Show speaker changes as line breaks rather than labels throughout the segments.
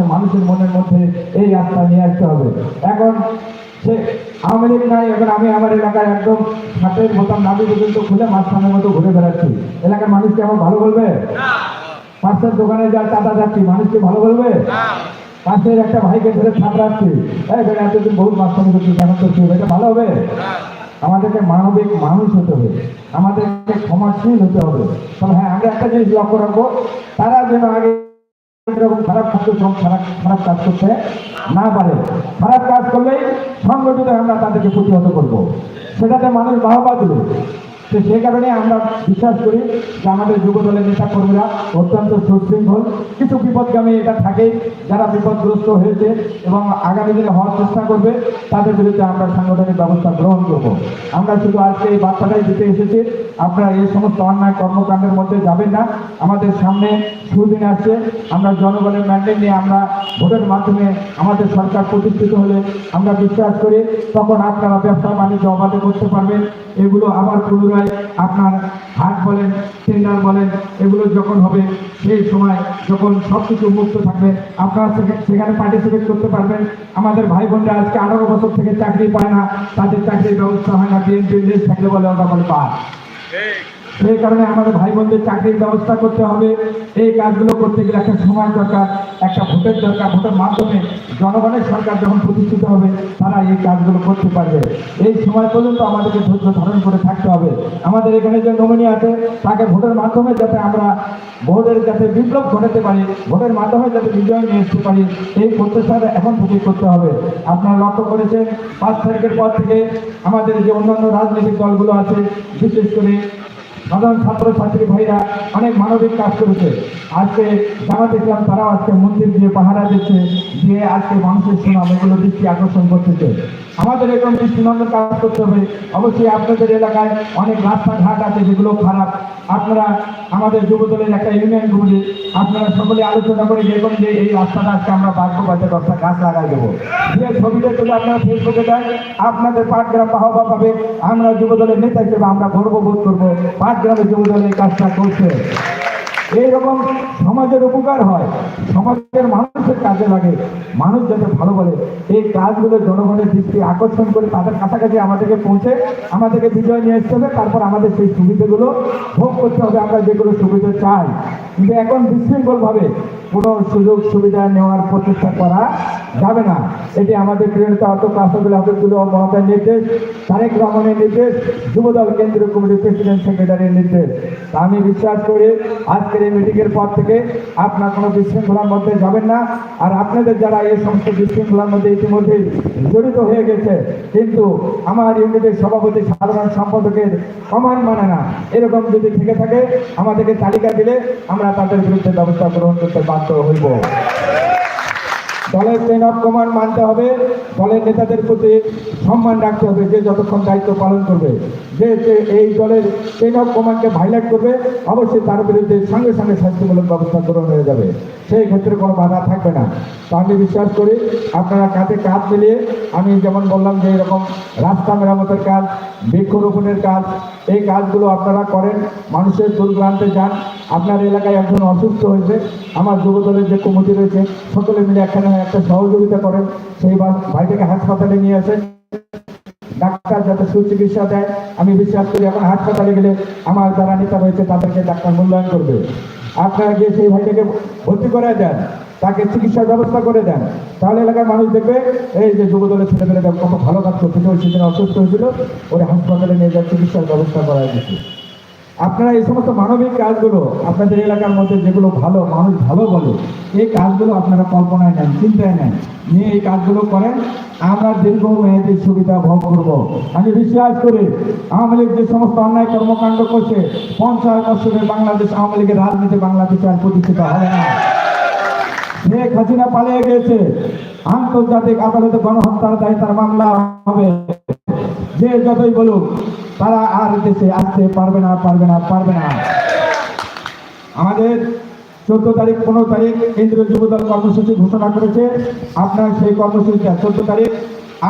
বাংলাদেশের মানুষের মনের মধ্যে এই আস্থা নিয়ে আসতে হবে। এখন সে আওয়ামী লীগ নাই, এখন আমি আমার এলাকায় একদম হাতের বোতাম নাবি পর্যন্ত খুলে মাঝখানের মতো ঘুরে বেড়াচ্ছি। এলাকার মানুষকে আমার ভালো বলবে? পাশের দোকানে যা চাঁদা যাচ্ছি মানুষকে ভালো বলবে? পাশের একটা ভাইকে ধরে থাপড়াচ্ছি এই বেটা, এতদিন বহুত মাঝখানে করছি কেন করছি এটা ভালো হবে? আমাদেরকে মানবিক মানুষ হতে হবে। আমাদেরকে ক্ষমাশীল হতে হবে। তবে হ্যাঁ আমরা একটা জিনিস লক্ষ্য রাখব, তারা যেন আগে এরকম খারাপ খাদ্য খারাপ খারাপ কাজ করতে না পারে। খারাপ কাজ করলেই সংগঠিত আমরা তাদেরকে প্রতিহত করব। সেটাতে মানুষ বাহবা তো সেই কারণে আমরা বিশ্বাস করি যে আমাদের যুব দলের নেতা কর্মীরা অত্যন্ত সুশৃঙ্খল। কিছু বিপদগামী এটা থাকেই, যারা বিপদগ্রস্ত হয়েছে এবং আগামী দিনে হওয়ার চেষ্টা করবে, তাদের বিরুদ্ধে আমরা সাংগঠনিক ব্যবস্থা গ্রহণ করব। আমরা শুধু আজকে এই বার্তাটাই দিতে এসেছি, আপনারা এই সমস্ত অন্যায় কর্মকাণ্ডের মধ্যে যাবেন না। আমাদের সামনে সুদিন আসছে, আমরা জনগণের ম্যান্ডেট নিয়ে আমরা ভোটের মাধ্যমে আমাদের সরকার প্রতিষ্ঠিত হলে আমরা বিশ্বাস করি, তখন আপনারা ব্যবসা বাণিজ্য অবাধে করতে পারবেন। এগুলো আবার পুনরায় আপনার হাট বলেন টেন্ডার বলেন, এগুলো যখন হবে, সেই সময় যখন সব কিছু মুক্ত থাকবে, আপনারা সেখানে পার্টিসিপেট করতে পারবেন। আমাদের ভাই বোনরা আজকে আঠারো বছর থেকে চাকরি পায় না, তাদের চাকরির ব্যবস্থা হয় না বিএনপি লিস্ট থাকলে বলে ওটা বলে পায়। সেই কারণে আমাদের ভাই বোনদের চাকরির ব্যবস্থা করতে হবে। এই কাজগুলো করতে গেলে একটা সময় দরকার, একটা ভোটের দরকার, ভোটের মাধ্যমে জনগণের সরকার যখন প্রতিষ্ঠিত হবে, তারা এই কাজগুলো করতে পারবে। এই সময় পর্যন্ত আমাদেরকে ধৈর্য ধারণ করে থাকতে হবে। আমাদের এখানে যে নমিনি আছে, তাকে ভোটের মাধ্যমে যাতে আমরা ভোটের যাতে বিপ্লব ঘটাতে পারি, ভোটের মাধ্যমে যাতে বিজয় নিয়ে আসতে পারি, এই প্রচেষ্টাটা এখন থেকেই করতে হবে। আপনারা লক্ষ্য করেছেন, পাঁচ তারিখের পর থেকে আমাদের যে অন্যান্য রাজনৈতিক দলগুলো আছে, বিশেষ করে সাধারণ ছাত্র ছাত্রী ভাইরা অনেক মানবিক কাজ করেছে। আজকে জামাত ইসলাম তারাও আজকে মন্দির দিয়ে পাহারা দিচ্ছে, দিয়ে আজকে মানুষের সুনাম এগুলো দৃষ্টি আকর্ষণ করতেছে। আমাদের এরকম দৃষ্টিনন্দন কাজ করতে হবে। অবশ্যই আপনাদের এলাকায় অনেক রাস্তাঘাট আছে যেগুলো খারাপ। আপনারা আমাদের যুব দলের একটা ইউনিয়ন গুলি আপনারা সকলে আলোচনা করে এরকম যে এই রাস্তাটা আজকে আমরা বাঁচবো বাঁচে দশটা গাছ লাগাই দেবো। যে ছবিটা যদি আপনারা ফেসবুকে দেন আপনাদের পাটগ্রাম বাহবা পাবে, আমরা যুব দলের নেতা হিসেবে আমরা গর্ববোধ করব। পাটগ্রামের যুবদল এই কাজটা করছে। এইরকম সমাজের উপকার হয়, সমাজের মানুষের কাজে লাগে, মানুষ যাতে ভালো বলে। এই কাজগুলো জনগণের দৃষ্টি আকর্ষণ করে তাদের কাছাকাছি আমাদেরকে পৌঁছে, আমাদেরকে বিজয় নিয়ে আসতে হবে, তারপর আমাদের সেই সুবিধাগুলো ভোগ করতে হবে। আমরা যেগুলো সুবিধা চাই, কিন্তু এখন বিশৃঙ্খলভাবে কোনো সুযোগ সুবিধা নেওয়ার প্রচেষ্টা করা যাবে না। এটি আমাদের প্রিয়তা অত কাসবুল আহমেদুল মহাতার নির্দেশ, তারেক রহমানের নির্দেশ, যুবদল কেন্দ্রীয় কমিটির প্রেসিডেন্ট সেক্রেটারির নির্দেশ। আমি বিশ্বাস করি আজকের এই মিটিংয়ের পর থেকে আপনার কোনো বিশৃঙ্খলার মধ্যে যাবেন না। আর আপনাদের যারা এই সমস্ত বিশৃঙ্খলার মধ্যে ইতিমধ্যে জড়িত হয়ে গেছে, কিন্তু আমার ইউনিটের সভাপতি সাধারণ সম্পাদকের সমান মানে না। এরকম যদি থেকে থাকে, আমাদেরকে তালিকা দিলে আমরা তাদের বিরুদ্ধে ব্যবস্থা গ্রহণ করতে Renato Ribon. দলের চেন অফ কমান্ড মানতে হবে, দলের নেতাদের প্রতি সম্মান রাখতে হবে, যে যতক্ষণ দায়িত্ব পালন করবে। যে এই দলের চেন অফ কমান্ডকে ভাইলেট করবে, অবশ্যই তার বিরুদ্ধে সঙ্গে সঙ্গে শাস্তিমূলক ব্যবস্থা গ্রহণ হয়ে যাবে। সেই ক্ষেত্রে কোনো বাধা থাকবে না। তো আমি বিশ্বাস করি, আপনারা কাঁধে কাঁধ মিলিয়ে, আমি যেমন বললাম যে এরকম রাস্তা মেরামতের কাজ বৃক্ষরোপণের কাজ, এই কাজগুলো আপনারা করেন, মানুষের দুর্গ্রান্তে যান। আপনার এলাকায় একজন অসুস্থ হয়েছে, আমার যুবদলের যে কমিটি রয়েছে, সকলে মিলে একখানে একটা সহযোগিতা করেন, সেই ভাইটাকে হাসপাতালে নিয়ে আসেন। ডাক্তার যাতে সুচিকিৎসা দেয়, আমি বিশ্বাস করি এখন হাসপাতালে গেলে আমার যারা নেতা রয়েছে, তাদেরকে ডাক্তার মূল্যায়ন করবে। আপনারা গিয়ে সেই ভাইটাকে ভর্তি করে দেন, তাকে চিকিৎসার ব্যবস্থা করে দেন। তাহলে এলাকার মানুষ দেখবে, এই যে যুব দলের ছেলেমেয়েরা কত ভালো কাজ করতেছে, ওই সেদিন অসুস্থ হয়েছিল, ওরা হাসপাতালে নিয়ে যাওয়ার চিকিৎসার ব্যবস্থা করা হয়েছে আপনারা এই সমস্ত মানবিক কাজগুলো আপনাদের এলাকার মধ্যে যেগুলো ভালো, মানুষ ভালো বলে, এই কাজগুলো আপনারা কল্পনায় নেন, চিন্তায় নেন। নিয়ে এই কাজগুলো করেন, আমরা দীর্ঘ মেয়াদী সুবিধা ভোগ করব। আমি বিশ্বাস করি, আওয়ামী লীগ যে সমস্ত অন্যায় কর্মকাণ্ড করছে, পঞ্চাশ বছরের বাংলাদেশ আওয়ামী লীগের রাজনীতি বাংলাদেশে আর প্রতিষ্ঠিত হবে না। শেখ হাসিনা পালিয়ে গেছে আন্তর্জাতিক আদালতে গণহত্যার দায় তার মামলা হবে। যে যতই বলুক তারা আর দেশে আসতে পারবে না পারবে না পারবে না। আমাদের চোদ্দ তারিখ, পনেরো তারিখ কেন্দ্রীয় যুবদল কর্মসূচি ঘোষণা করেছে। আপনার সেই কর্মসূচিটা চোদ্দ তারিখ।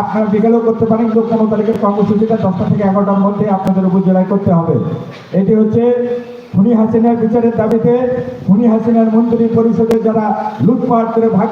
আপনারা বিকেলেও করতে পারেন, কিন্তু পনেরো তারিখের কর্মসূচিটা দশটা থেকে এগারোটার মধ্যে আপনাদের উপজেলায় করতে হবে। এটি হচ্ছে খুনি হাসিনার বিচারের দাবিতে খুনি হাসিনার মন্ত্রী পরিষদের যারা লুটপাট করে ভাগ